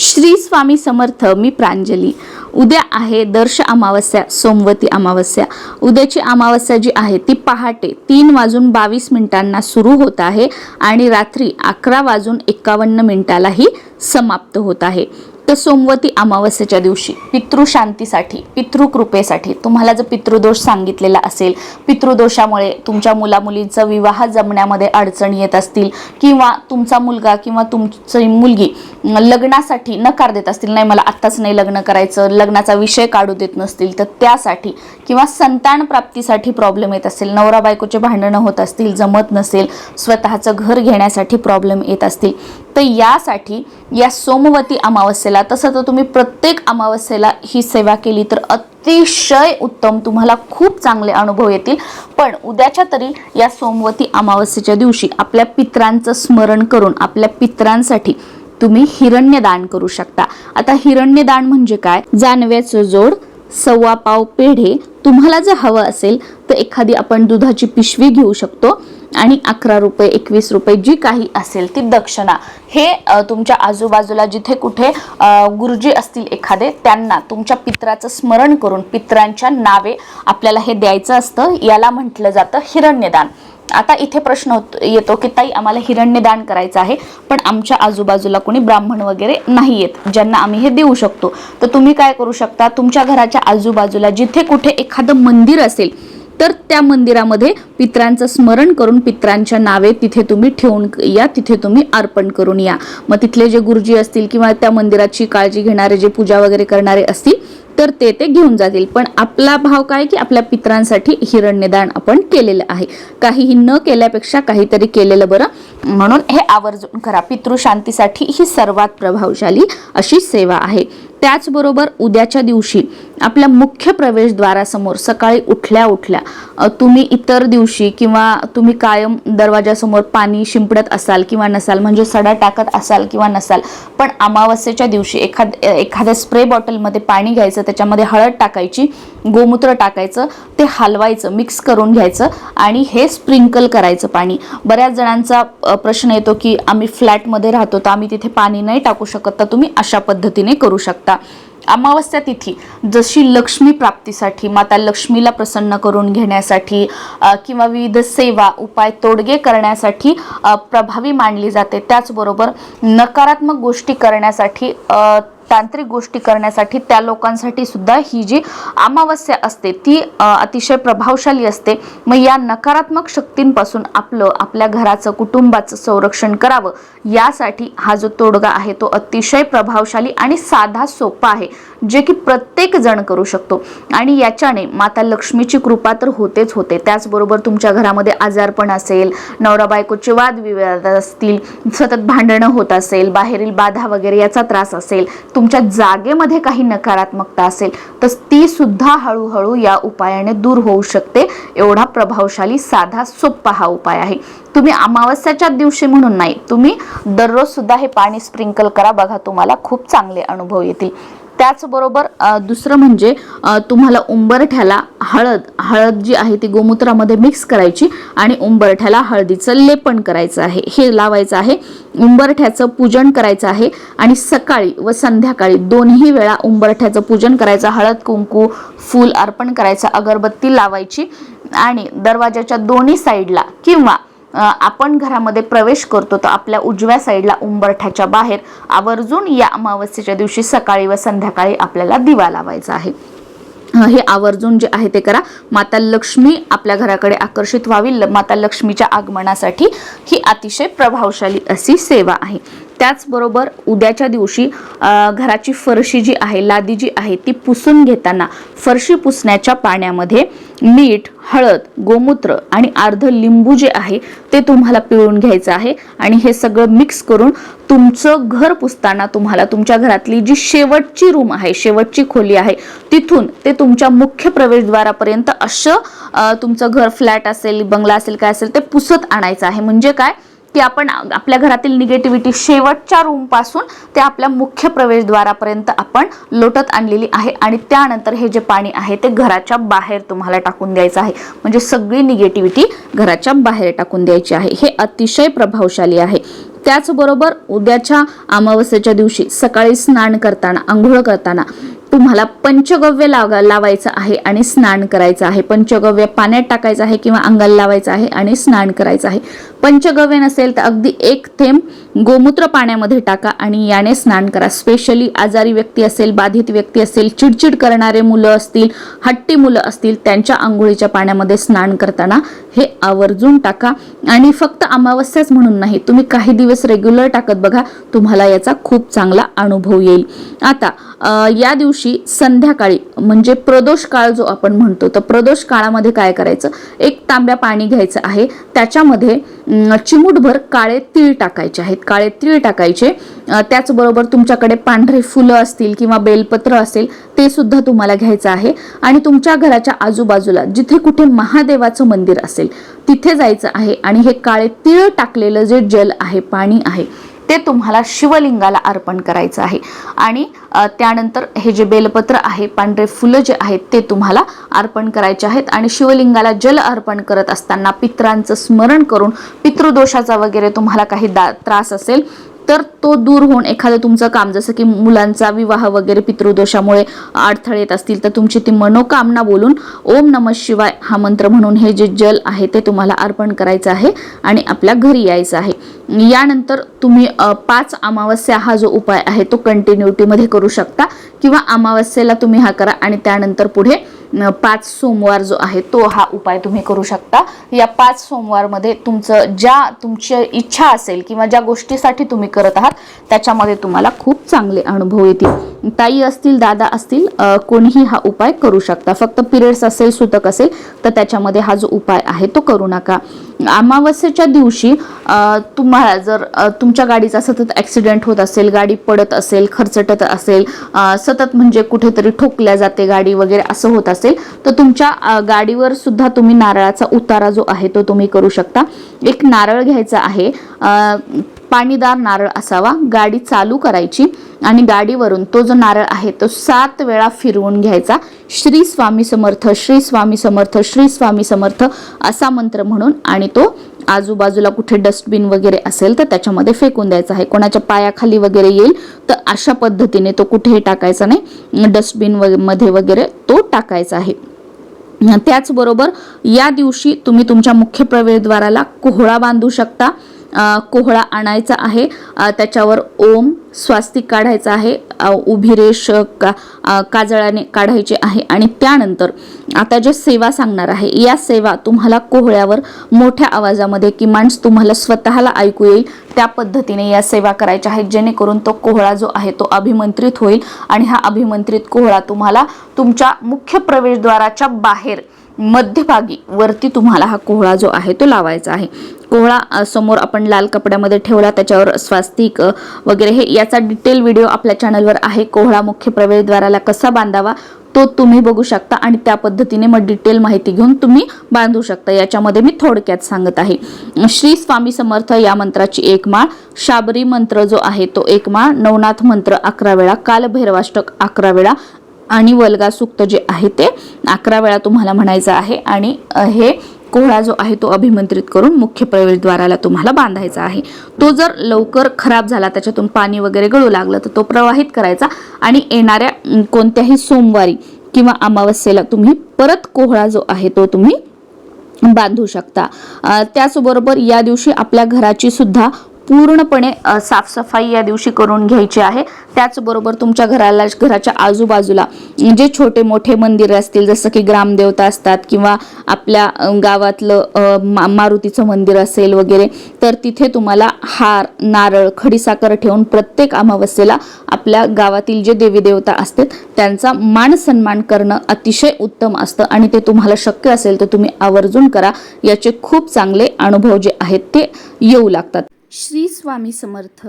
श्री स्वामी समर्थ मी प्रांजली. उद्या आहे दर्श अमावस्या सोमवती अमावस्या. उद्याची अमावस्या जी आहे ती पहाटे तीन वाजून बावीस मिनिटांना सुरू होत आहे आणि रात्री अकरा वाजून एकावन्न मिनिटालाही समाप्त होत आहे. तर सोमवती अमावस्येच्या दिवशी पितृशांतीसाठी पितृकृपेसाठी तुम्हाला जर पितृदोष सांगितलेला असेल पितृदोषामुळे तुमच्या मुलामुलींचा विवाह जमण्यामध्ये अडचण येत असतील किंवा तुमचा मुलगा किंवा तुमची मुलगी लग्नासाठी नकार देत असतील नाही मला आत्ताच नाही लग्न करायचं लग्नाचा विषय काढू देत नसतील तर त्यासाठी किंवा संतान प्राप्तीसाठी प्रॉब्लेम येत असेल नवरा बायकोचे भांडणं होत असतील जमत नसेल स्वतःचं घर घेण्यासाठी प्रॉब्लेम येत असतील तर यासाठी या सोमवती अमावस्येला तसं तर तुम्ही प्रत्येक अमावस्येला ही सेवा केली तर अतिशय उत्तम तुम्हाला खूप चांगले अनुभव येतील. पण उद्याच्या तरी या सोमवती अमावस्येच्या दिवशी आपल्या पित्रांचं स्मरण करून आपल्या पित्रांसाठी तुम्ही हिरण्यदान करू शकता. आता हिरण्यदान म्हणजे काय? जानव्याचं जोड सव्वा पाव पेढे तुम्हाला जर हवं असेल तर एखादी आपण दुधाची पिशवी घेऊ शकतो आणि अकरा रुपये एकवीस रुपये जी काही असेल ती दक्षिणा. हे तुमच्या आजूबाजूला जिथे कुठे गुरुजी असतील एखादे त्यांना तुमच्या पित्राचं स्मरण करून पित्रांच्या नावे आपल्याला हे द्यायचं असतं. याला म्हटलं जातं हिरण्यदान. आता इथे प्रश्न येतो की ताई आम्हाला हिरण्यदान करायचं आहे पण आमच्या आजूबाजूला कोणी ब्राह्मण वगैरे नाही आहेत ज्यांना आम्ही हे देऊ शकतो. तर तुम्ही काय करू शकता? तुमच्या घराच्या आजूबाजूला जिथे कुठे एखादं मंदिर असेल तर त्या मंदिरामध्ये पित्रांचं स्मरण करून पित्रांच्या नावे तिथे तुम्ही ठेवून या तिथे तुम्ही अर्पण करून या. मग तिथले जे गुरुजी असतील किंवा त्या मंदिराची काळजी घेणारे जे पूजा वगैरे करणारे असतील तर ते ते घेऊन जातील. पण आपला भाव काय की आपल्या पित्रांसाठी हिरण्यदान आपण केलेलं आहे. काहीही न केल्यापेक्षा काहीतरी केलेलं बरं. म्हणून हे आवर्जून करा. पितृशांतीसाठी ही सर्वात प्रभावशाली अशी सेवा आहे. त्याचबरोबर उद्याच्या दिवशी आपल्या मुख्य प्रवेशद्वारासमोर सकाळी उठल्या उठल्या तुम्ही इतर दिवशी किंवा तुम्ही कायम दरवाजासमोर पाणी शिंपडत असाल किंवा नसाल म्हणजे सडा टाकत असाल किंवा नसाल पण अमावस्येच्या दिवशी एखाद एखाद्या स्प्रे बॉटलमध्ये पाणी घ्यायचं त्याच्यामध्ये हळद टाकायची गोमूत्र टाकायचं ते हलवायचं मिक्स करून घ्यायचं आणि हे स्प्रिंकल करायचं पाणी. बऱ्याच जणांचा प्रश्न येतो की आम्ही फ्लॅटमध्ये राहतो तर आम्ही तिथे पाणी नाही टाकू शकत तर तुम्ही अशा पद्धतीने करू शकता. अमावस्या तिथी जशी लक्ष्मी प्राप्तीसाठी माता लक्ष्मीला प्रसन्न करून घेण्यासाठी किंवा विविध सेवा उपाय तोडगे करण्यासाठी प्रभावी मानली जाते. त्याचबरोबर नकारात्मक गोष्टी करण्यासाठी तांत्रिक गोष्टी करण्यासाठी त्या लोकांसाठी सुद्धा ही जी अमावस्या असते ती अतिशय प्रभावशाली असते. मग या नकारात्मक शक्तींपासून आपलं आपल्या घराचं कुटुंबाचं संरक्षण करावं यासाठी हा जो तोडगा आहे तो अतिशय प्रभावशाली आणि साधा सोपा आहे जे की प्रत्येक जण करू शकतो. आणि याच्याने माता लक्ष्मीची कृपा तर होतेच होते. त्याचबरोबर तुमच्या घरामध्ये आजारपण असेल नवरा बायकोचे वादविवाद असतील सतत भांडणं होत असेल बाहेरील बाधा वगैरे याचा त्रास असेल तुमच्या जागेमध्ये काही नकारात्मकता असेल तर ती सुद्धा हळूहळू या उपायाने दूर होऊ शकते. एवढा प्रभावशाली साधा सोप्पा हा उपाय आहे. तुम्ही अमावस्याच्या दिवशी म्हणून नाही तुम्ही दररोज सुद्धा हे पाणी स्प्रिंकल करा. बघा तुम्हाला खूप चांगले अनुभव येतील. त्याचबरोबर दुसरं म्हणजे तुम्हाला उंबरठ्याला हळद हळद जी आहे ती गोमूत्रामध्ये मिक्स करायची आणि उंबरठ्याला हळदीचं लेपन करायचं आहे. हे लावायचं आहे. उंबरठ्याचं पूजन करायचं आहे आणि सकाळी व संध्याकाळी दोन्ही वेळा उंबरठ्याचं पूजन करायचं हळद कुंकू फूल अर्पण करायचं अगरबत्ती लावायची आणि दरवाजाच्या दोन्ही साईडला किंवा आपण घरामध्ये प्रवेश करतो तर आपल्या उजव्या साईडला उंबरठ्याच्या बाहेर आवर्जून या अमावस्येच्या दिवशी सकाळी व संध्याकाळी आपल्याला दिवा लावायचा आहे. हे आवर्जून जे आहे ते करा. माता लक्ष्मी आपल्या घराकडे आकर्षित व्हावी. ल- माता लक्ष्मीच्या आगमनासाठी ही अतिशय प्रभावशाली अशी सेवा आहे. त्याचबरोबर उद्याच्या दिवशी घराची फरशी जी आहे लादी जी आहे ती पुसून घेताना फरशी पुसण्याच्या पाण्यामध्ये मीठ हळद गोमूत्र आणि अर्ध लिंबू जे आहे ते तुम्हाला पिळून घ्यायचं आहे आणि हे सगळं मिक्स करून तुमचं घर पुसताना तुम्हाला तुमच्या घरातली जी शेवटची रूम आहे शेवटची खोली आहे तिथून ते तुमच्या मुख्य प्रवेशद्वारापर्यंत असं तुमचं घर फ्लॅट असेल बंगला असेल काय असेल ते पुसत आणायचं आहे. म्हणजे काय? की आपण आपल्या घरातील निगेटिव्हिटी शेवटच्या रूमपासून ते आपल्या मुख्य प्रवेशद्वारापर्यंत आपण लोटत आणलेली आहे. आणि त्यानंतर हे जे पाणी आहे ते घराच्या बाहेर तुम्हाला टाकून द्यायचं आहे. म्हणजे सगळी निगेटिव्हिटी घराच्या बाहेर टाकून द्यायची आहे. हे अतिशय प्रभावशाली आहे. त्याचबरोबर उद्याच्या अमावस्येच्या दिवशी सकाळी स्नान करताना आंघोळ करताना तुम्हाला पंचगव्य लावा लावायचं आहे आणि स्नान करायचं आहे. पंचगव्य पाण्यात टाकायचं आहे किंवा अंगाला लावायचं आहे आणि स्नान करायचं आहे. पंचगव्य नसेल तर अगदी एक थेंब गोमूत्र पाण्यामध्ये टाका आणि याने स्नान करा. स्पेशली आजारी व्यक्ती असेल बाधित व्यक्ती असेल चिडचिड करणारे मुलं असतील हट्टी मुलं असतील त्यांच्या आंघोळीच्या पाण्यामध्ये स्नान करताना हे आवर्जून टाका. आणि फक्त अमावस्याच म्हणून नाही तुम्ही काही दिवस रेग्युलर टाकत बघा तुम्हाला याचा खूप चांगला अनुभव येईल. आता या दिवशी संध्याकाळी म्हणजे प्रदोष काळ जो आपण म्हणतो तर प्रदोष काळामध्ये काय करायचं? एक तांब्या पाणी घ्यायचं आहे. त्याच्यामध्ये चिमूटभर काळे तीळ टाकायचे आहेत. काळे तीळ टाकायचे. त्याचबरोबर तुमच्याकडे पांढरे फुलं असतील किंवा बेलपत्र असेल ते सुद्धा तुम्हाला घ्यायचं आहे. आणि तुमच्या घराच्या आजूबाजूला जिथे कुठे महादेवाचं मंदिर असेल तिथे जायचं आहे. आणि हे काळे तीळ टाकलेलं जे जल आहे पाणी आहे ते तुम्हाला शिवलिंगाला अर्पण करायचं आहे. आणि त्यानंतर हे जे बेलपत्र आहे पांढरे फुलं जे आहेत ते तुम्हाला अर्पण करायचे आहेत. आणि शिवलिंगाला जल अर्पण करत असताना पित्रांचं स्मरण करून पितृदोषाचा वगैरे तुम्हाला काही दा त्रास असेल तर तो दूर होऊन एखादं तुमचं काम जसं की मुलांचा विवाह वगैरे पितृदोषामुळे अडथळे येत असतील तर तुमची ती मनोकामना बोलून ओम नम शिवाय हा मंत्र म्हणून हे जे जल आहे ते तुम्हाला अर्पण करायचं आहे आणि आपल्या घरी यायचं आहे. यानंतर तुम्ही पाच अमावस्या हा जो उपाय आहे तो कंटिन्युटीमध्ये करू शकता किंवा अमावस्येला तुम्ही हा करा आणि त्यानंतर पुढे पाच सोमवार जो आहे तो हा उपाय तुम्ही करू शकता. या पाच सोमवारमध्ये तुमचं ज्या तुमची इच्छा असेल किंवा ज्या गोष्टीसाठी तुम्ही करत आहात त्याच्यामध्ये तुम्हाला खूप चांगले अनुभव येतील. ताई असतील दादा असतील कोणीही हा उपाय करू शकता. फक्त पिरियड्स असेल सुतक असेल तर त्याच्यामध्ये हा जो उपाय आहे तो करू नका. अमावस्येच्या दिवशी तुम्हाला जर तुमच्या गाडीचा सतत ॲक्सिडेंट होत असेल गाडी पडत असेल खरचटत असेल सतत म्हणजे कुठेतरी ठोकल्या जाते गाडी वगैरे असं होत असेल तर तुमच्या गाडीवर सुद्धा तुम्ही नारळाचा उतारा जो आहे तो तुम्ही करू शकता. एक नारळ घ्यायचा आहे. पाणीदार नारळ असावा. गाडी चालू करायची आणि गाडीवरून तो जो नारळ आहे तो सात वेळा फिरवून घ्यायचा. श्री स्वामी समर्थ श्री स्वामी समर्थ श्री स्वामी समर्थ असा मंत्र म्हणून आणि तो आजूबाजूला कुठे डस्टबिन वगैरे असेल तर त्याच्यामध्ये फेकून द्यायचा आहे. कोणाच्या पायाखाली वगैरे येईल तर अशा पद्धतीने तो कुठेही टाकायचा नाही. डस्टबिनमध्ये वगैरे तो टाकायचा आहे. त्याचबरोबर या दिवशी तुम्ही तुमच्या मुख्य प्रवेशद्वाराला कोहळा बांधू शकता. कोहळा आणायचा आहे. त्याच्यावर ओम स्वास्तिक काढायचं आहे उभी रेष का काजळाने काढायची आहे आणि त्यानंतर आता जे सेवा सांगणार आहे या सेवा तुम्हाला कोहळ्यावर मोठ्या आवाजामध्ये किमान तुम्हाला स्वतःला ऐकू येईल त्या पद्धतीने या सेवा करायच्या आहेत जेणेकरून तो कोहळा जो आहे तो अभिमंत्रित होईल आणि हा अभिमंत्रित कोहळा तुम्हाला तुमच्या मुख्य प्रवेशद्वाराच्या बाहेर मध्यभागी वरती तुम्हाला हा कोहळा जो आहे तो लावायचा आहे. कोहळा समोर आपण लाल कपड्यामध्ये ठेवला त्याच्यावर स्वास्तिक वगैरे हे याचा डिटेल व्हिडिओ आपल्या चॅनलवर आहे. कोहळा मुख्य प्रवेशद्वाराला कसा बांधावा तो तुम्ही बघू शकता आणि त्या पद्धतीने मग डिटेल माहिती घेऊन तुम्ही बांधू शकता. याच्यामध्ये मी थोडक्यात सांगत आहे. श्री स्वामी समर्थ या मंत्राची एक माळ शाबरी मंत्र जो आहे तो एक माळ नवनाथ मंत्र अकरा वेळा कालभैरवाष्टक अकरा वेळा आणि वल्गासूक्त जे आहे ते अकरा वेळा तुम्हाला म्हणायचं आहे. आणि हे कोहळा जो आहे तो अभिमंत्रित करून मुख्य प्रवेशद्वाराला तुम्हाला बांधायचा आहे. तो जर लवकर खराब झाला त्याच्यातून पाणी वगैरे गळू लागलं तर तो प्रवाहित करायचा आणि येणाऱ्या कोणत्याही सोमवारी किंवा अमावस्येला तुम्ही परत कोहळा जो आहे तो तुम्ही बांधू शकता. त्याचबरोबर या दिवशी आपल्या घराची सुद्धा पूर्णपणे साफसफाई या दिवशी करून घ्यायची आहे. त्याचबरोबर तुमच्या घराला घराच्या आजूबाजूला जे छोटे मोठे मंदिर असतील जसं की ग्रामदेवता असतात किंवा आपल्या गावातलं मा मारुतीचं मंदिर असेल वगैरे तर तिथे तुम्हाला हार नारळ खडीसाखर ठेवून प्रत्येक अमावस्येला आपल्या गावातील जे देवी देवता असतात त्यांचा मान सन्मान करणं अतिशय उत्तम असतं आणि ते तुम्हाला शक्य असेल तर तुम्ही आवर्जून करा. याचे खूप चांगले अनुभव जे आहेत ते येऊ लागतात. श्री स्वामी समर्थ.